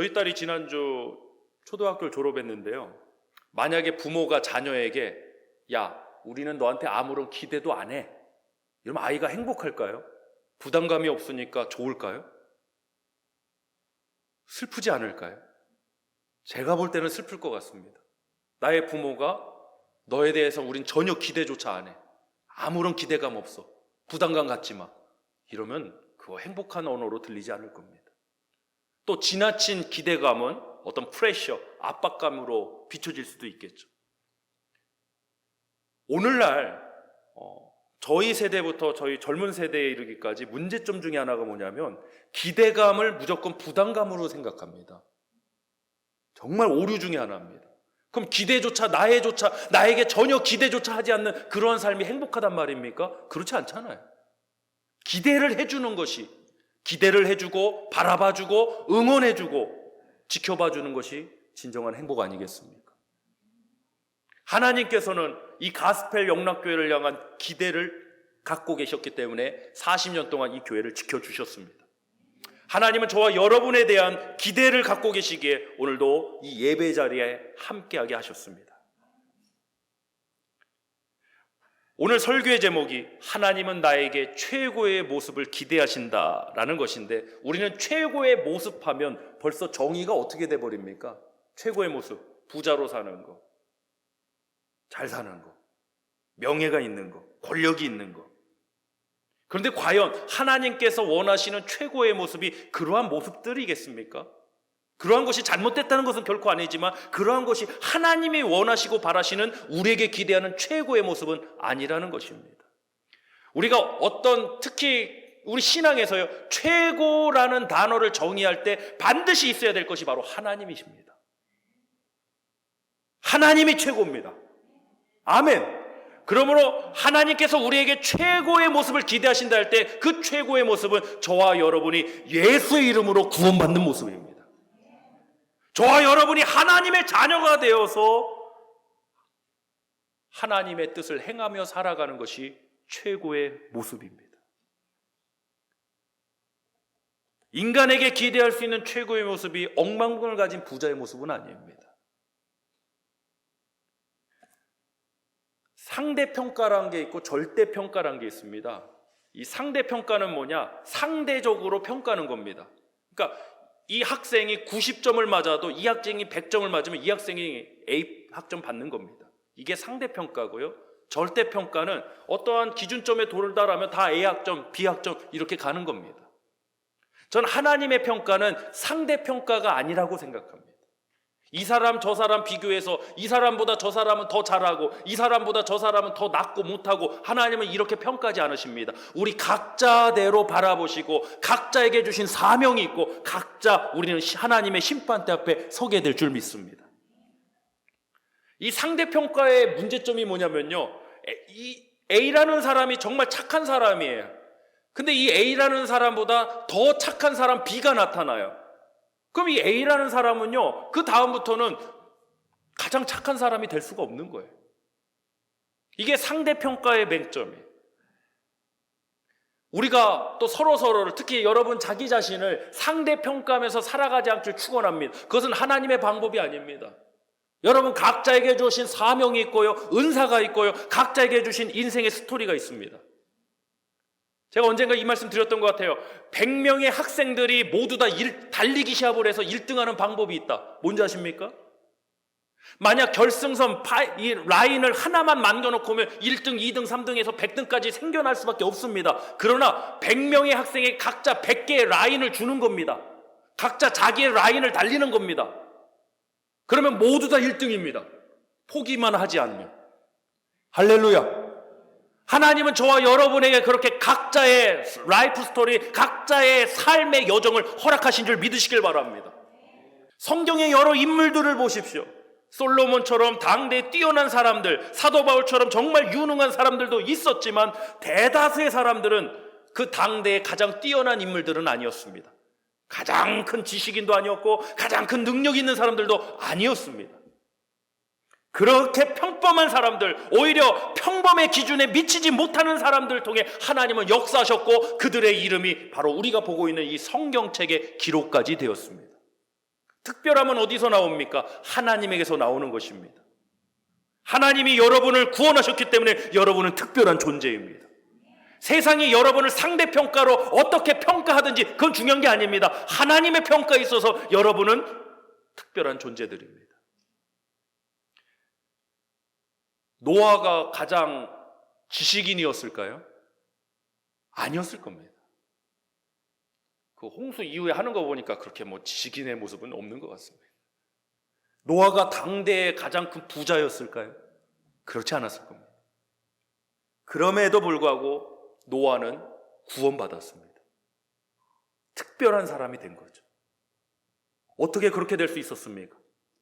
저희 딸이 지난주 초등학교를 졸업했는데요. 만약에 부모가 자녀에게 야, 우리는 너한테 아무런 기대도 안 해. 이러면 아이가 행복할까요? 부담감이 없으니까 좋을까요? 슬프지 않을까요? 제가 볼 때는 슬플 것 같습니다. 나의 부모가 너에 대해서 우린 전혀 기대조차 안 해. 아무런 기대감 없어. 부담감 갖지 마. 이러면 그거 행복한 언어로 들리지 않을 겁니다. 또 지나친 기대감은 어떤 프레셔, 압박감으로 비춰질 수도 있겠죠. 오늘날 어, 저희 세대부터 저희 젊은 세대에 이르기까지 문제점 중에 하나가 뭐냐면 기대감을 무조건 부담감으로 생각합니다. 정말 오류 중에 하나입니다. 그럼 기대조차 나의조차 나에게 전혀 기대조차 하지 않는 그러한 삶이 행복하단 말입니까? 그렇지 않잖아요. 기대를 해주는 것이 기대를 해주고 바라봐주고 응원해주고 지켜봐주는 것이 진정한 행복 아니겠습니까? 하나님께서는 이 가스펠 영락교회를 향한 기대를 갖고 계셨기 때문에 40년 동안 이 교회를 지켜주셨습니다. 하나님은 저와 여러분에 대한 기대를 갖고 계시기에 오늘도 이 예배 자리에 함께하게 하셨습니다. 오늘 설교의 제목이 하나님은 나에게 최고의 모습을 기대하신다라는 것인데 우리는 최고의 모습 하면 벌써 정의가 어떻게 돼 버립니까? 최고의 모습, 부자로 사는 거, 잘 사는 거, 명예가 있는 거, 권력이 있는 거. 그런데 과연 하나님께서 원하시는 최고의 모습이 그러한 모습들이겠습니까? 그러한 것이 잘못됐다는 것은 결코 아니지만 그러한 것이 하나님이 원하시고 바라시는 우리에게 기대하는 최고의 모습은 아니라는 것입니다. 우리가 어떤 특히 우리 신앙에서요 최고라는 단어를 정의할 때 반드시 있어야 될 것이 바로 하나님이십니다. 하나님이 최고입니다. 아멘. 그러므로 하나님께서 우리에게 최고의 모습을 기대하신다 할 때 그 최고의 모습은 저와 여러분이 예수의 이름으로 구원받는 모습입니다. 저와 여러분이 하나님의 자녀가 되어서 하나님의 뜻을 행하며 살아가는 것이 최고의 모습입니다. 인간에게 기대할 수 있는 최고의 모습이 억만금을 가진 부자의 모습은 아닙니다. 상대평가라는 게 있고 절대평가라는 게 있습니다. 이 상대평가는 뭐냐? 상대적으로 평가하는 겁니다. 그러니까 이 학생이 90점을 맞아도 이 학생이 100점을 맞으면 이 학생이 A 학점 받는 겁니다. 이게 상대평가고요. 절대평가는 어떠한 기준점에 도달하면 다 A 학점, B 학점 이렇게 가는 겁니다. 전 하나님의 평가는 상대평가가 아니라고 생각합니다. 이 사람 저 사람 비교해서 이 사람보다 저 사람은 더 잘하고 이 사람보다 저 사람은 더 낫고 못하고 하나님은 이렇게 평가하지 않으십니다. 우리 각자대로 바라보시고 각자에게 주신 사명이 있고 각자 우리는 하나님의 심판대 앞에 서게 될 줄 믿습니다. 이 상대평가의 문제점이 뭐냐면요. 이 A라는 사람이 정말 착한 사람이에요. 근데 이 A라는 사람보다 더 착한 사람 B가 나타나요. 그럼 이 A라는 사람은요, 그 다음부터는 가장 착한 사람이 될 수가 없는 거예요. 이게 상대평가의 맹점이에요. 우리가 또 서로 서로를 특히 여러분 자기 자신을 상대평가하면서 살아가지 않길 축원합니다. 그것은 하나님의 방법이 아닙니다. 여러분 각자에게 주신 사명이 있고요, 은사가 있고요, 각자에게 주신 인생의 스토리가 있습니다. 제가 언젠가 이 말씀 드렸던 것 같아요. 100명의 학생들이 모두 다 일, 달리기 시합을 해서 1등하는 방법이 있다. 뭔지 아십니까? 만약 결승선 파, 이 라인을 하나만 만들어놓고 면 1등, 2등, 3등에서 100등까지 생겨날 수밖에 없습니다. 그러나 100명의 학생이 각자 100개의 라인을 주는 겁니다. 각자 자기의 라인을 달리는 겁니다. 그러면 모두 다 1등입니다. 포기만 하지 않으면. 할렐루야. 하나님은 저와 여러분에게 그렇게 각자의 라이프 스토리, 각자의 삶의 여정을 허락하신 줄 믿으시길 바랍니다. 성경의 여러 인물들을 보십시오. 솔로몬처럼 당대에 뛰어난 사람들, 사도 바울처럼 정말 유능한 사람들도 있었지만 대다수의 사람들은 그 당대에 가장 뛰어난 인물들은 아니었습니다. 가장 큰 지식인도 아니었고 가장 큰 능력 있는 사람들도 아니었습니다. 그렇게 평범한 사람들, 오히려 평범의 기준에 미치지 못하는 사람들을 통해 하나님은 역사하셨고 그들의 이름이 바로 우리가 보고 있는 이 성경책의 기록까지 되었습니다. 특별함은 어디서 나옵니까? 하나님에게서 나오는 것입니다. 하나님이 여러분을 구원하셨기 때문에 여러분은 특별한 존재입니다. 세상이 여러분을 상대평가로 어떻게 평가하든지 그건 중요한 게 아닙니다. 하나님의 평가에 있어서 여러분은 특별한 존재들입니다. 노아가 가장 지식인이었을까요? 아니었을 겁니다. 그 홍수 이후에 하는 거 보니까 그렇게 뭐 지식인의 모습은 없는 것 같습니다. 노아가 당대의 가장 큰 부자였을까요? 그렇지 않았을 겁니다. 그럼에도 불구하고 노아는 구원받았습니다. 특별한 사람이 된 거죠. 어떻게 그렇게 될 수 있었습니까?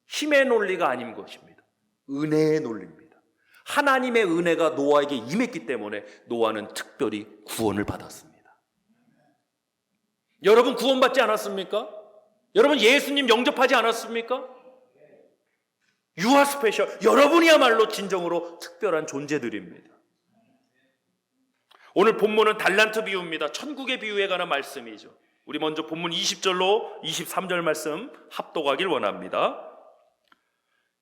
힘의 논리가 아닌 것입니다. 은혜의 논리입니다. 하나님의 은혜가 노아에게 임했기 때문에 노아는 특별히 구원을 받았습니다. 여러분 구원받지 않았습니까? 여러분 예수님 영접하지 않았습니까? 유아 스페셜 여러분이야말로 진정으로 특별한 존재들입니다. 오늘 본문은 달란트 비유입니다. 천국의 비유에 관한 말씀이죠. 우리 먼저 본문 20절로 23절 말씀 합독하길 원합니다.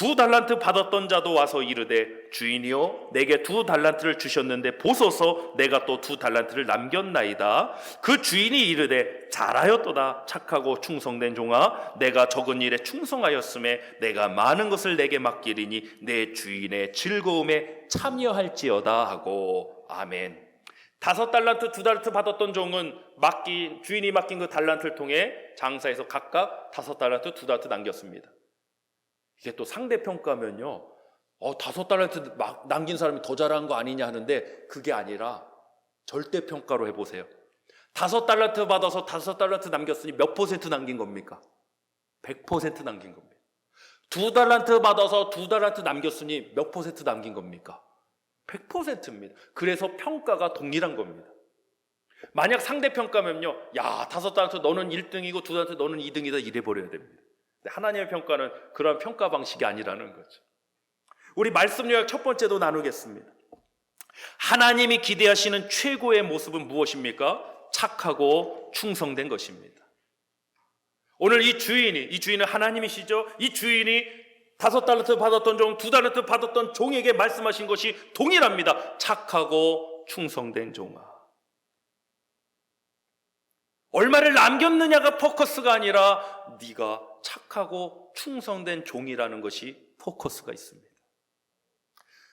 두 달란트 받았던 자도 와서 이르되 주인이요 내게 두 달란트를 주셨는데 보소서 내가 또 두 달란트를 남겼나이다. 그 주인이 이르되 잘하였도다. 착하고 충성된 종아 내가 적은 일에 충성하였음에 내가 많은 것을 내게 맡기리니 내 주인의 즐거움에 참여할지어다 하고. 아멘. 다섯 달란트 두 달란트 받았던 종은 맡기 주인이 맡긴 그 달란트를 통해 장사해서 각각 다섯 달란트 두 달란트 남겼습니다 이게 또 상대 평가면요. 어, 다섯 달란트 막 남긴 사람이 더 잘한 거 아니냐 하는데 그게 아니라 절대 평가로 해보세요. 다섯 달란트 받아서 다섯 달란트 남겼으니 몇 퍼센트 남긴 겁니까? 100% 남긴 겁니다. 두 달란트 받아서 두 달란트 남겼으니 몇 퍼센트 남긴 겁니까? 100%입니다. 그래서 평가가 동일한 겁니다. 만약 상대 평가면요, 야 다섯 달란트 너는 1등이고 두 달란트 너는 2등이다 이래 버려야 됩니다. 하나님의 평가는 그런 평가 방식이 아니라는 거죠. 우리 말씀 요약 첫 번째도 나누겠습니다. 하나님이 기대하시는 최고의 모습은 무엇입니까? 착하고 충성된 것입니다. 오늘 이 주인이, 이 주인은 하나님이시죠? 이 주인이 다섯 달란트 받았던 종, 두 달란트 받았던 종에게 말씀하신 것이 동일합니다. 착하고 충성된 종아. 얼마를 남겼느냐가 포커스가 아니라 네가 착하고 충성된 종이라는 것이 포커스가 있습니다.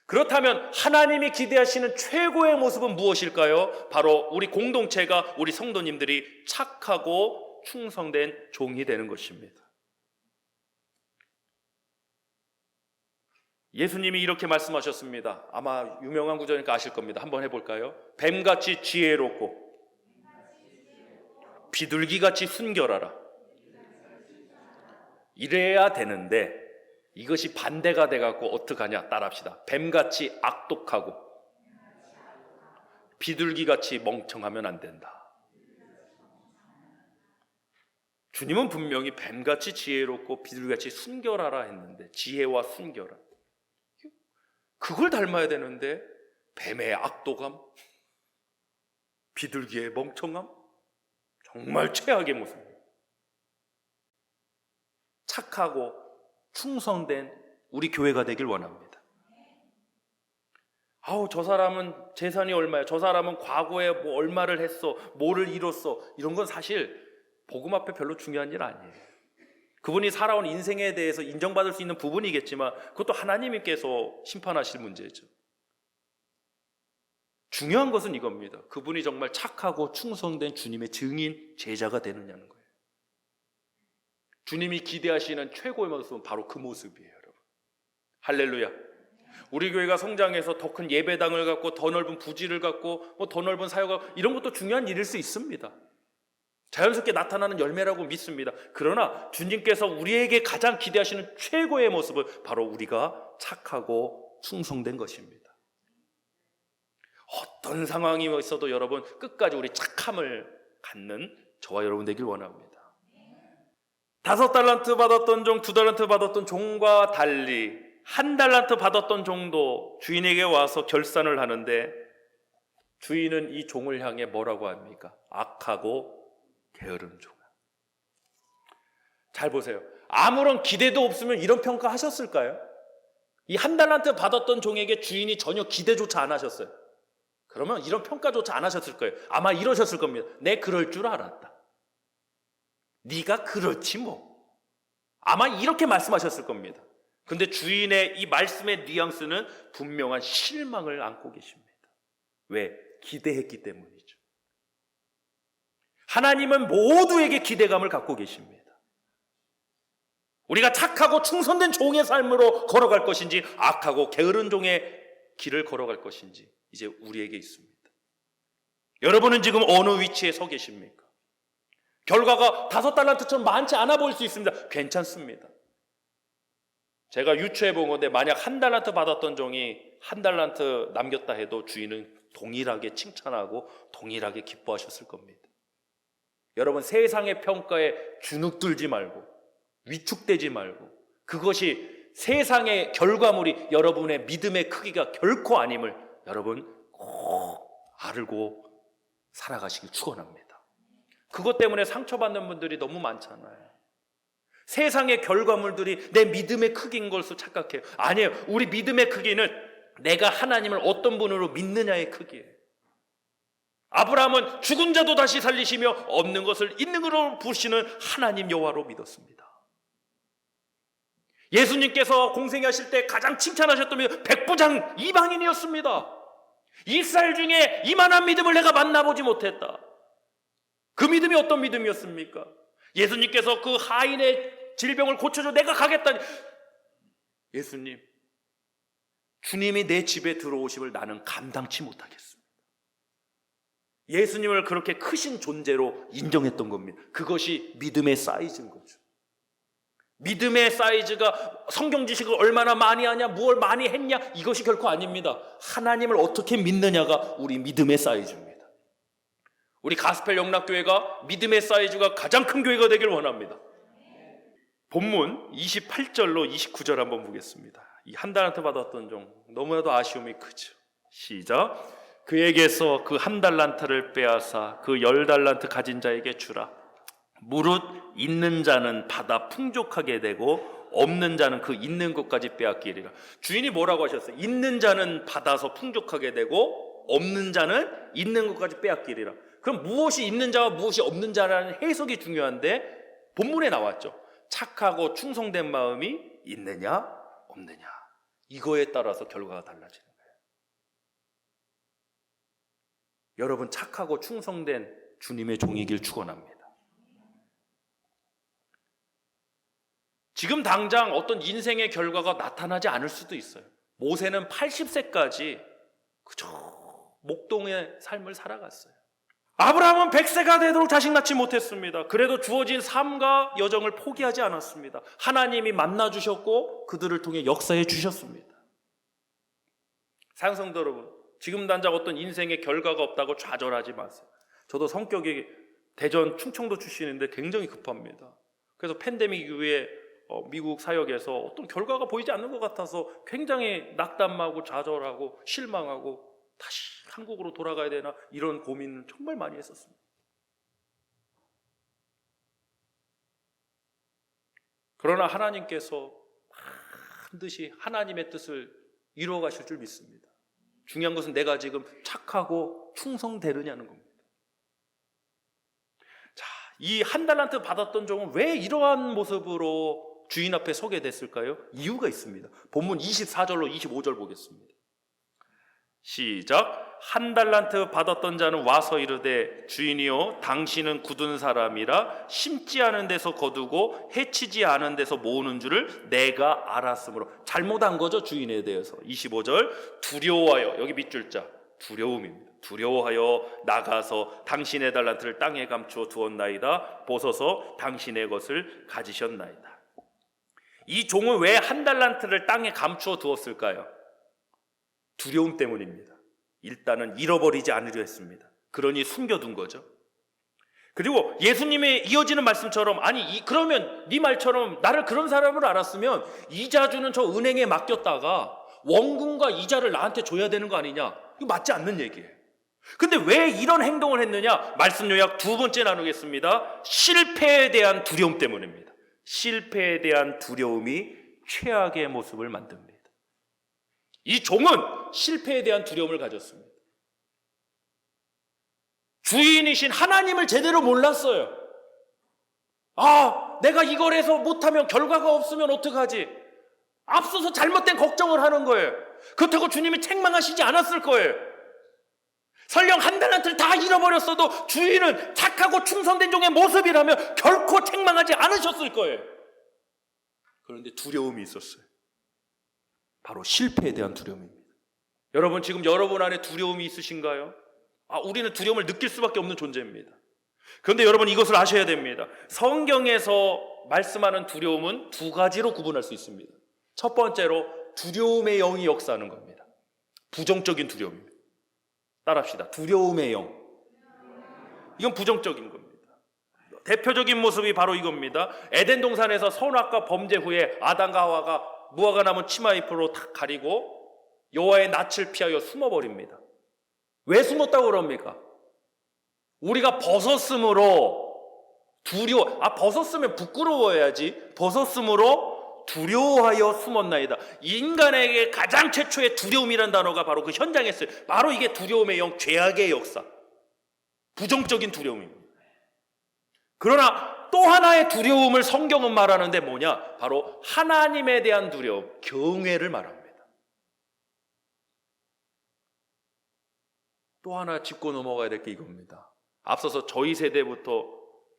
그렇다면 하나님이 기대하시는 최고의 모습은 무엇일까요? 바로 우리 공동체가 우리 성도님들이 착하고 충성된 종이 되는 것입니다. 예수님이 이렇게 말씀하셨습니다. 아마 유명한 구절이니까 아실 겁니다. 한번 해볼까요? 뱀같이 지혜롭고 비둘기같이 순결하라. 이래야 되는데 이것이 반대가 돼갖고 어떡하냐 따라합시다. 뱀같이 악독하고 비둘기같이 멍청하면 안 된다. 주님은 분명히 뱀같이 지혜롭고 비둘기같이 순결하라 했는데 지혜와 순결함 그걸 닮아야 되는데 뱀의 악독함 비둘기의 멍청함 정말 최악의 모습입니다. 착하고 충성된 우리 교회가 되길 원합니다. 아우, 저 사람은 재산이 얼마야? 저 사람은 과거에 뭐 얼마를 했어? 뭐를 이뤘어? 이런 건 사실 복음 앞에 별로 중요한 일 아니에요. 그분이 살아온 인생에 대해서 인정받을 수 있는 부분이겠지만 그것도 하나님께서 심판하실 문제죠. 중요한 것은 이겁니다. 그분이 정말 착하고 충성된 주님의 증인, 제자가 되느냐는 거예요. 주님이 기대하시는 최고의 모습은 바로 그 모습이에요, 여러분. 할렐루야. 우리 교회가 성장해서 더 큰 예배당을 갖고 더 넓은 부지를 갖고 뭐 더 넓은 사역을 이런 것도 중요한 일일 수 있습니다. 자연스럽게 나타나는 열매라고 믿습니다. 그러나 주님께서 우리에게 가장 기대하시는 최고의 모습은 바로 우리가 착하고 충성된 것입니다. 어떤 상황이 있어도 여러분 끝까지 우리 착함을 갖는 저와 여러분 되길 원합니다. 다섯 달란트 받았던 종, 두 달란트 받았던 종과 달리 한 달란트 받았던 종도 주인에게 와서 결산을 하는데 주인은 이 종을 향해 뭐라고 합니까? 악하고 게으른 종. 잘 보세요. 아무런 기대도 없으면 이런 평가 하셨을까요? 이 한 달란트 받았던 종에게 주인이 전혀 기대조차 안 하셨어요. 그러면 이런 평가조차 안 하셨을 거예요. 아마 이러셨을 겁니다. 내 그럴 줄 알았다. 네가 그렇지 뭐. 아마 이렇게 말씀하셨을 겁니다. 근데 주인의 이 말씀의 뉘앙스는 분명한 실망을 안고 계십니다. 왜? 기대했기 때문이죠. 하나님은 모두에게 기대감을 갖고 계십니다. 우리가 착하고 충성된 종의 삶으로 걸어갈 것인지 악하고 게으른 종의 길을 걸어갈 것인지 이제 우리에게 있습니다. 여러분은 지금 어느 위치에 서 계십니까? 결과가 다섯 달란트처럼 많지 않아 보일 수 있습니다. 괜찮습니다. 제가 유추해 본 건데 만약 한 달란트 받았던 종이 한 달란트 남겼다 해도 주인은 동일하게 칭찬하고 동일하게 기뻐하셨을 겁니다. 여러분 세상의 평가에 주눅들지 말고 위축되지 말고 그것이 세상의 결과물이 여러분의 믿음의 크기가 결코 아님을 여러분 꼭 알고 살아가시길 축원합니다. 그것 때문에 상처받는 분들이 너무 많잖아요. 세상의 결과물들이 내 믿음의 크기인 것으로 착각해요. 아니에요. 우리 믿음의 크기는 내가 하나님을 어떤 분으로 믿느냐의 크기예요. 아브라함은 죽은 자도 다시 살리시며 없는 것을 있는 것으로 부시는 하나님 여호와로 믿었습니다. 예수님께서 공생하실 때 가장 칭찬하셨던 분 백부장 이방인이었습니다. 이스라엘 중에 이만한 믿음을 내가 만나보지 못했다. 그 믿음이 어떤 믿음이었습니까? 예수님께서 그 하인의 질병을 고쳐줘 내가 가겠다. 예수님, 주님이 내 집에 들어오심을 나는 감당치 못하겠습니다. 예수님을 그렇게 크신 존재로 인정했던 겁니다. 그것이 믿음의 사이즈인 거죠. 믿음의 사이즈가 성경 지식을 얼마나 많이 하냐, 무엇을 많이 했냐, 이것이 결코 아닙니다. 하나님을 어떻게 믿느냐가 우리 믿음의 사이즈입니다. 우리 가스펠 영락교회가 믿음의 사이즈가 가장 큰 교회가 되길 원합니다. 본문 28절로 29절 한번 보겠습니다. 이 한 달한테 받았던 종 너무나도 아쉬움이 크죠. 시작. 그에게서 그 한 달란트를 빼앗아 그 열 달란트 가진 자에게 주라. 무릇 있는 자는 받아 풍족하게 되고 없는 자는 그 있는 것까지 빼앗기리라. 주인이 뭐라고 하셨어요? 있는 자는 받아서 풍족하게 되고 없는 자는 있는 것까지 빼앗기리라. 그럼 무엇이 있는 자와 무엇이 없는 자라는 해석이 중요한데 본문에 나왔죠. 착하고 충성된 마음이 있느냐 없느냐. 이거에 따라서 결과가 달라지는 거예요. 여러분 착하고 충성된 주님의 종이길 축원합니다. 지금 당장 어떤 인생의 결과가 나타나지 않을 수도 있어요. 모세는 80세까지 그저 목동의 삶을 살아갔어요. 아브라함은 100세가 되도록 자식 낳지 못했습니다. 그래도 주어진 삶과 여정을 포기하지 않았습니다. 하나님이 만나 주셨고 그들을 통해 역사해 주셨습니다. 사랑성도 여러분, 지금 당장 어떤 인생의 결과가 없다고 좌절하지 마세요. 저도 성격이 대전 충청도 출신인데 굉장히 급합니다. 그래서 팬데믹 이후에 어, 미국 사역에서 어떤 결과가 보이지 않는 것 같아서 굉장히 낙담하고 좌절하고 실망하고 다시 한국으로 돌아가야 되나 이런 고민을 정말 많이 했었습니다. 그러나 하나님께서 반드시 하나님의 뜻을 이루어 가실 줄 믿습니다. 중요한 것은 내가 지금 착하고 충성되느냐는 겁니다. 자, 이 한 달란트 받았던 종은 왜 이러한 모습으로 주인 앞에 서게 됐을까요? 이유가 있습니다. 본문 24절로 25절 보겠습니다. 시작. 한 달란트 받았던 자는 와서 이르되 주인이요 당신은 굳은 사람이라 심지 않은 데서 거두고 해치지 않은 데서 모으는 줄을 내가 알았으므로. 잘못한 거죠 주인에 대해서. 25절. 두려워하여. 여기 밑줄 자. 두려움입니다. 두려워하여 나가서 당신의 달란트를 땅에 감추어 두었나이다. 보소서 당신의 것을 가지셨나이다. 이 종은 왜 한 달란트를 땅에 감추어 두었을까요? 두려움 때문입니다. 일단은 잃어버리지 않으려 했습니다. 그러니 숨겨둔 거죠. 그리고 예수님의 이어지는 말씀처럼 아니 이, 그러면 네 말처럼 나를 그런 사람으로 알았으면 이자 주는 저 은행에 맡겼다가 원금과 이자를 나한테 줘야 되는 거 아니냐? 이거 맞지 않는 얘기예요. 근데 왜 이런 행동을 했느냐? 말씀 요약 두 번째 나누겠습니다. 실패에 대한 두려움 때문입니다. 실패에 대한 두려움이 최악의 모습을 만듭니다. 이 종은 실패에 대한 두려움을 가졌습니다. 주인이신 하나님을 제대로 몰랐어요. 아, 내가 이걸 해서 못하면 결과가 없으면 어떡하지? 앞서서 잘못된 걱정을 하는 거예요. 그렇다고 주님이 책망하시지 않았을 거예요. 설령 한 달 한틀 다 잃어버렸어도 주인은 착하고 충성된 종의 모습이라면 결코 책망하지 않으셨을 거예요. 그런데 두려움이 있었어요. 바로 실패에 대한 두려움입니다. 여러분, 지금 여러분 안에 두려움이 있으신가요? 아, 우리는 두려움을 느낄 수밖에 없는 존재입니다. 그런데 여러분 이것을 아셔야 됩니다. 성경에서 말씀하는 두려움은 두 가지로 구분할 수 있습니다. 첫 번째로 두려움의 영이 역사하는 겁니다. 부정적인 두려움입니다. 따라합시다. 두려움의 영. 이건 부정적인 겁니다. 대표적인 모습이 바로 이겁니다. 에덴 동산에서 선악과 범죄 후에 아담과 하와가 무화과 나무 치마 잎으로 탁 가리고 여호와의 낯을 피하여 숨어버립니다. 왜 숨었다고 그럽니까? 우리가 벗었으므로 두려워, 아, 벗었으면 부끄러워야지. 벗었으므로 두려워하여 숨었나이다. 인간에게 가장 최초의 두려움이란 단어가 바로 그 현장에 있어요. 바로 이게 두려움의 영, 죄악의 역사. 부정적인 두려움입니다. 그러나 또 하나의 두려움을 성경은 말하는데 뭐냐? 바로 하나님에 대한 두려움, 경외를 말합니다. 또 하나 짚고 넘어가야 될 게 이겁니다. 앞서서 저희 세대부터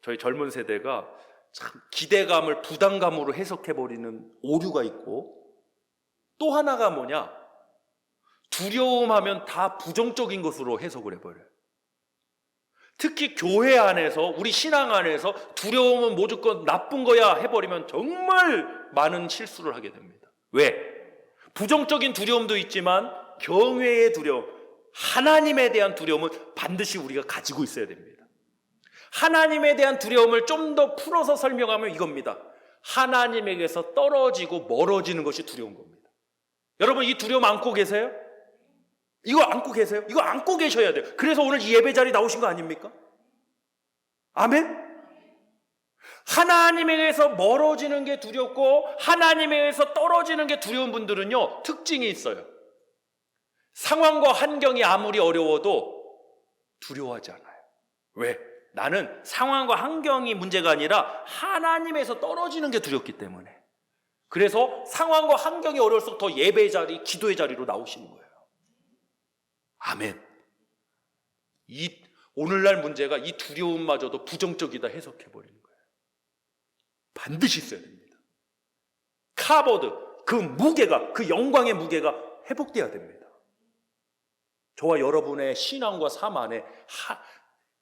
저희 젊은 세대가 참 기대감을 부담감으로 해석해버리는 오류가 있고 또 하나가 뭐냐? 두려움하면 다 부정적인 것으로 해석을 해버려요. 특히 교회 안에서, 우리 신앙 안에서 두려움은 무조건 나쁜 거야 해버리면 정말 많은 실수를 하게 됩니다. 왜? 부정적인 두려움도 있지만 경외의 두려움, 하나님에 대한 두려움은 반드시 우리가 가지고 있어야 됩니다. 하나님에 대한 두려움을 좀 더 풀어서 설명하면 이겁니다. 하나님에게서 떨어지고 멀어지는 것이 두려운 겁니다. 여러분 이 두려움 안고 계세요? 이거 안고 계세요? 이거 안고 계셔야 돼요. 그래서 오늘 이 예배 자리 나오신 거 아닙니까? 아멘? 하나님에게서 멀어지는 게 두렵고 하나님에게서 떨어지는 게 두려운 분들은요 특징이 있어요. 상황과 환경이 아무리 어려워도 두려워하지 않아요. 왜? 나는 상황과 환경이 문제가 아니라 하나님에서 떨어지는 게 두렵기 때문에. 그래서 상황과 환경이 어려울수록 더 예배 자리, 기도의 자리로 나오시는 거예요. 아멘. 이 오늘날 문제가 이 두려움마저도 부정적이다 해석해 버리는 거예요. 반드시 있어야 됩니다. 카보드 그 무게가 그 영광의 무게가 회복돼야 됩니다. 저와 여러분의 신앙과 삶 안에 하,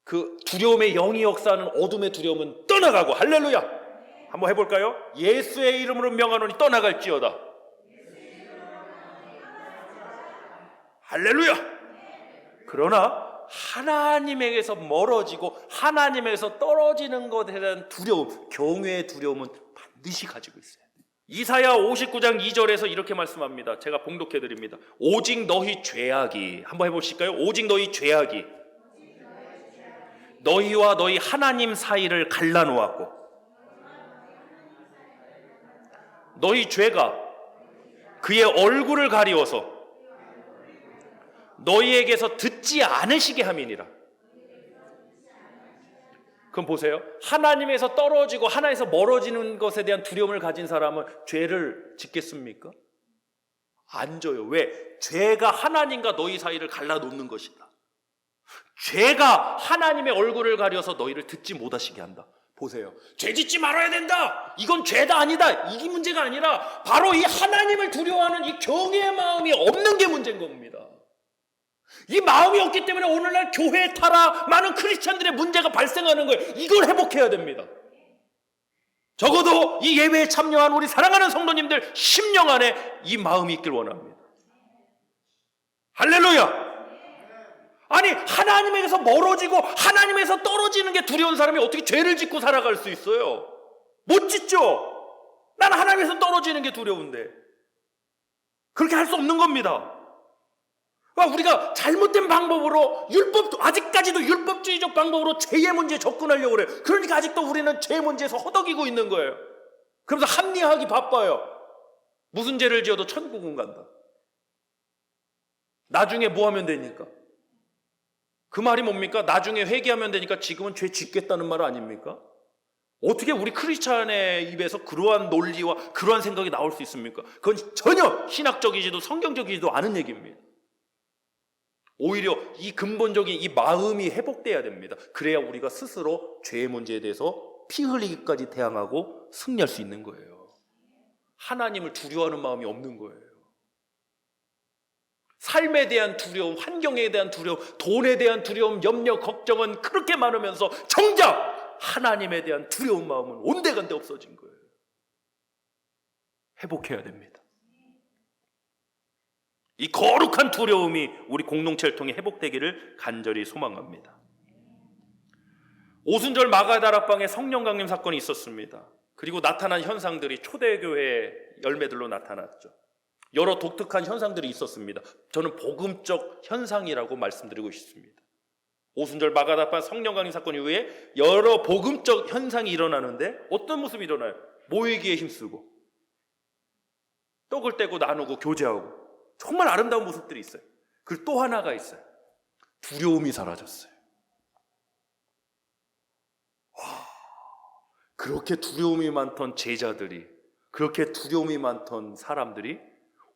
그 두려움의 영이 역사하는 어둠의 두려움은 떠나가고 할렐루야. 한번 해볼까요? 예수의 이름으로 명하노니 떠나갈지어다. 할렐루야. 그러나 하나님에게서 멀어지고 하나님에게서 떨어지는 것에 대한 두려움, 경외의 두려움은 반드시 가지고 있어요. 이사야 59장 2절에서 이렇게 말씀합니다. 제가 봉독해 드립니다. 오직 너희 죄악이 한번 해 보실까요? 오직 너희 죄악이 너희와 너희 하나님 사이를 갈라 놓았고 너희 죄가 그의 얼굴을 가리워서 너희에게서 듣지 않으시게 함이니라. 그럼 보세요. 하나님에서 떨어지고 하나에서 멀어지는 것에 대한 두려움을 가진 사람은 죄를 짓겠습니까? 안 져요. 왜? 죄가 하나님과 너희 사이를 갈라놓는 것이다. 죄가 하나님의 얼굴을 가려서 너희를 듣지 못하시게 한다. 보세요. 죄 짓지 말아야 된다. 이건 죄다 아니다. 이게 문제가 아니라 바로 이 하나님을 두려워하는 이 경외의 마음이 없는 게 문제인 겁니다. 이 마음이 없기 때문에 오늘날 교회에 타라 많은 크리스천들의 문제가 발생하는 거예요. 이걸 회복해야 됩니다. 적어도 이 예배에 참여한 우리 사랑하는 성도님들 10년 안에 이 마음이 있길 원합니다. 할렐루야! 아니 하나님에게서 멀어지고 하나님에서 떨어지는 게 두려운 사람이 어떻게 죄를 짓고 살아갈 수 있어요? 못 짓죠. 난 하나님에서 떨어지는 게 두려운데 그렇게 할 수 없는 겁니다. 우리가 잘못된 방법으로 율법 아직까지도 율법주의적 방법으로 죄의 문제에 접근하려고 그래요. 그러니까 아직도 우리는 죄 문제에서 허덕이고 있는 거예요. 그러면서 합리화하기 바빠요. 무슨 죄를 지어도 천국은 간다. 나중에 뭐 하면 되니까? 그 말이 뭡니까? 나중에 회개하면 되니까 지금은 죄 짓겠다는 말 아닙니까? 어떻게 우리 크리스찬의 입에서 그러한 논리와 그러한 생각이 나올 수 있습니까? 그건 전혀 신학적이지도 성경적이지도 않은 얘기입니다. 오히려 이 근본적인 이 마음이 회복돼야 됩니다. 그래야 우리가 스스로 죄의 문제에 대해서 피 흘리기까지 대항하고 승리할 수 있는 거예요. 하나님을 두려워하는 마음이 없는 거예요. 삶에 대한 두려움, 환경에 대한 두려움, 돈에 대한 두려움, 염려, 걱정은 그렇게 많으면서 정작 하나님에 대한 두려운 마음은 온데간데 없어진 거예요. 회복해야 됩니다. 이 거룩한 두려움이 우리 공동체를 통해 회복되기를 간절히 소망합니다. 오순절 마가다락방에 성령 강림 사건이 있었습니다. 그리고 나타난 현상들이 초대교회 열매들로 나타났죠. 여러 독특한 현상들이 있었습니다. 저는 복음적 현상이라고 말씀드리고 싶습니다. 오순절 마가다락방 성령 강림 사건 이후에 여러 복음적 현상이 일어나는데 어떤 모습이 일어나요? 모이기에 힘쓰고 떡을 떼고 나누고 교제하고 정말 아름다운 모습들이 있어요. 그리고 또 하나가 있어요. 두려움이 사라졌어요. 와, 그렇게 두려움이 많던 제자들이, 그렇게 두려움이 많던 사람들이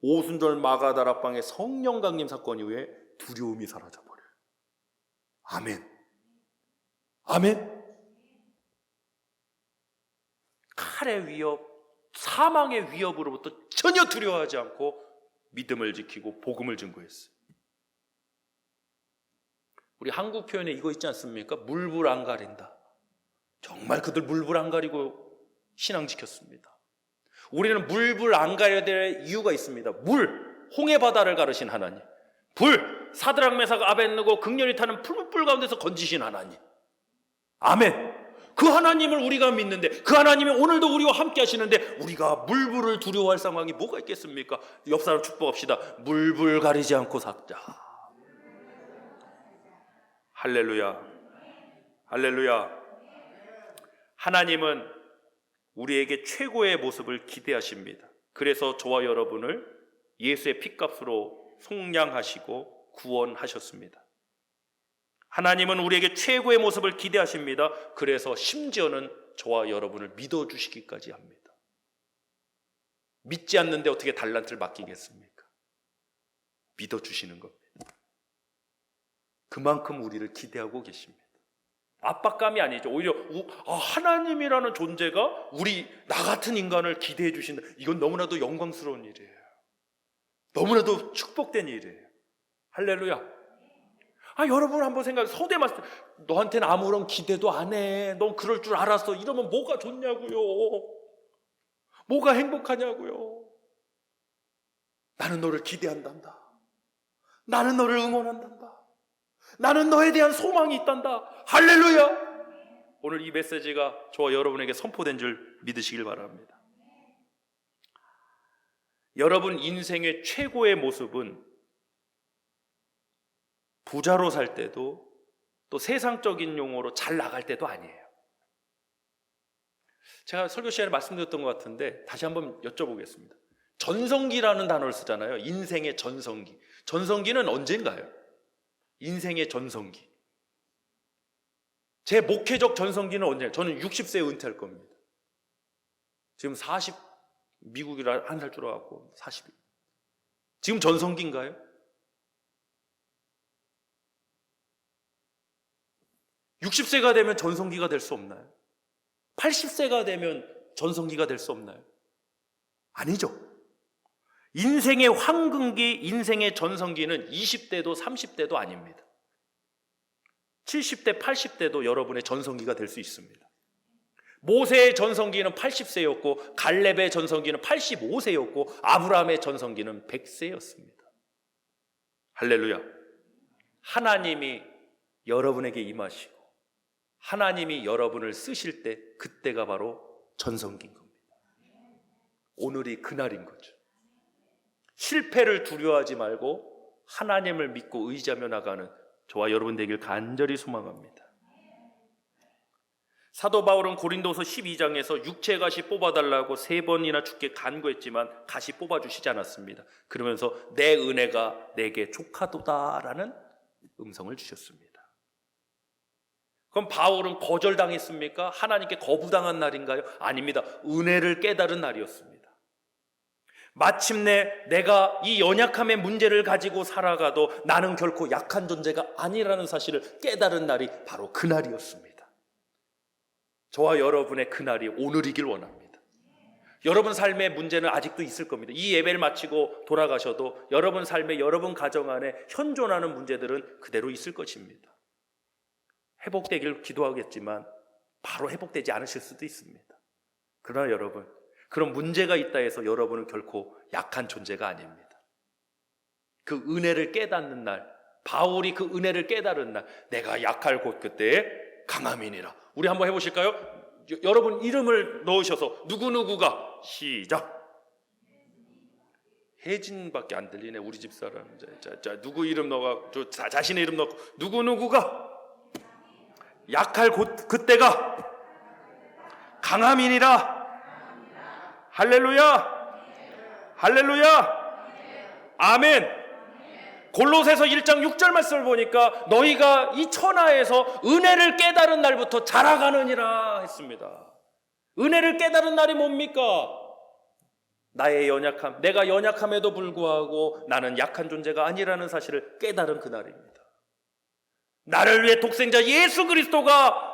오순절 마가다락방의 성령 강림 사건 이후에 두려움이 사라져 버려요. 아멘. 아멘. 칼의 위협, 사망의 위협으로부터 전혀 두려워하지 않고 믿음을 지키고 복음을 증거했어요. 우리 한국 표현에 이거 있지 않습니까? 물불 안 가린다. 정말 그들 물불 안 가리고 신앙 지켰습니다. 우리는 물불 안 가려야 될 이유가 있습니다. 물, 홍해 바다를 가르신 하나님. 불, 사드락 메사가 아벤느고 극렬히 타는 풀불 가운데서 건지신 하나님. 아멘. 그 하나님을 우리가 믿는데 그 하나님이 오늘도 우리와 함께 하시는데 우리가 물불을 두려워할 상황이 뭐가 있겠습니까? 옆 사람 축복합시다. 물불 가리지 않고 삭자. 할렐루야. 할렐루야. 하나님은 우리에게 최고의 모습을 기대하십니다. 그래서 저와 여러분을 예수의 피값으로 속량하시고 구원하셨습니다. 하나님은 우리에게 최고의 모습을 기대하십니다. 그래서 심지어는 저와 여러분을 믿어주시기까지 합니다. 믿지 않는데 어떻게 달란트를 맡기겠습니까? 믿어주시는 겁니다. 그만큼 우리를 기대하고 계십니다. 압박감이 아니죠. 오히려 우, 아, 하나님이라는 존재가 우리 나 같은 인간을 기대해 주신다. 이건 너무나도 영광스러운 일이에요. 너무나도 축복된 일이에요. 할렐루야. 아, 여러분 한번 생각해. 서대 말씀. 너한테는 아무런 기대도 안 해. 넌 그럴 줄 알았어. 이러면 뭐가 좋냐고요. 뭐가 행복하냐고요. 나는 너를 기대한단다. 나는 너를 응원한단다. 나는 너에 대한 소망이 있단다. 할렐루야. 오늘 이 메시지가 저와 여러분에게 선포된 줄 믿으시길 바랍니다. 여러분 인생의 최고의 모습은 부자로 살 때도 또 세상적인 용어로 잘 나갈 때도 아니에요. 제가 설교 시간에 말씀드렸던 것 같은데 다시 한번 여쭤보겠습니다. 전성기라는 단어를 쓰잖아요. 인생의 전성기. 전성기는 언젠가요? 인생의 전성기. 제 목회적 전성기는 언제? 저는 60세에 은퇴할 겁니다. 지금 40, 미국이라 한 살 줄어갖고 40. 지금 전성기인가요? 60세가 되면 전성기가 될 수 없나요? 80세가 되면 전성기가 될 수 없나요? 아니죠. 인생의 황금기, 인생의 전성기는 20대도 30대도 아닙니다. 70대, 80대도 여러분의 전성기가 될 수 있습니다. 모세의 전성기는 80세였고, 갈렙의 전성기는 85세였고, 아브라함의 전성기는 100세였습니다. 할렐루야. 하나님이 여러분에게 임하시고 하나님이 여러분을 쓰실 때 그때가 바로 전성기인 겁니다. 오늘이 그날인 거죠. 실패를 두려워하지 말고 하나님을 믿고 의지하며 나가는 저와 여러분 되길 간절히 소망합니다. 사도 바울은 고린도서 12장에서 육체 가시 뽑아달라고 세 번이나 죽게 간구했지만 가시 뽑아주시지 않았습니다. 그러면서 내 은혜가 내게 족하도다라는 음성을 주셨습니다. 그럼 바울은 거절당했습니까? 하나님께 거부당한 날인가요? 아닙니다. 은혜를 깨달은 날이었습니다. 마침내 내가 이 연약함의 문제를 가지고 살아가도 나는 결코 약한 존재가 아니라는 사실을 깨달은 날이 바로 그날이었습니다. 저와 여러분의 그날이 오늘이길 원합니다. 여러분 삶의 문제는 아직도 있을 겁니다. 이 예배를 마치고 돌아가셔도 여러분 삶의 여러분 가정 안에 현존하는 문제들은 그대로 있을 것입니다. 회복되길 기도하겠지만 바로 회복되지 않으실 수도 있습니다. 그러나 여러분, 그런 문제가 있다 해서 여러분은 결코 약한 존재가 아닙니다. 그 은혜를 깨닫는 날, 바울이 그 은혜를 깨달은 날, 내가 약할 곳 그때에 강함이니라. 우리 한번 해보실까요? 여- 여러분 이름을 넣으셔서 누구누구가 시작. 혜진밖에 안 들리네 우리 집 사람. 자, 자, 자, 누구 이름 넣어 저 자, 자신의 이름 넣고 누구누구가 약할 곳 그때가 강함이니라. 할렐루야. 할렐루야. 아멘. 골로새서 1장 6절 말씀을 보니까 너희가 이 천하에서 은혜를 깨달은 날부터 자라가느니라 했습니다. 은혜를 깨달은 날이 뭡니까? 나의 연약함, 내가 연약함에도 불구하고 나는 약한 존재가 아니라는 사실을 깨달은 그날입니다. 나를 위해 독생자 예수 그리스도가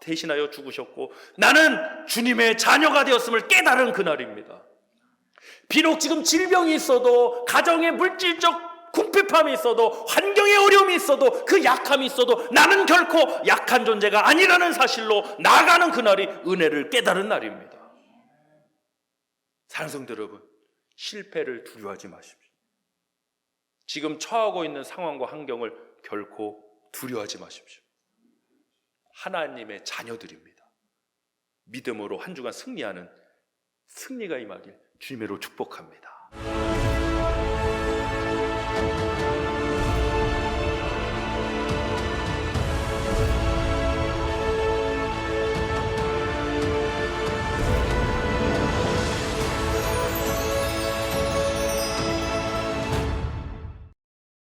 대신하여 죽으셨고 나는 주님의 자녀가 되었음을 깨달은 그날입니다. 비록 지금 질병이 있어도 가정의 물질적 궁핍함이 있어도 환경의 어려움이 있어도 그 약함이 있어도 나는 결코 약한 존재가 아니라는 사실로 나가는 그날이 은혜를 깨달은 날입니다. 사랑성들 여러분, 실패를 두려워하지 마십시오. 지금 처하고 있는 상황과 환경을 결코 두려워하지 마십시오. 하나님의 자녀들입니다. 믿음으로 한 주간 승리하는 승리가 임하길 주님으로 축복합니다.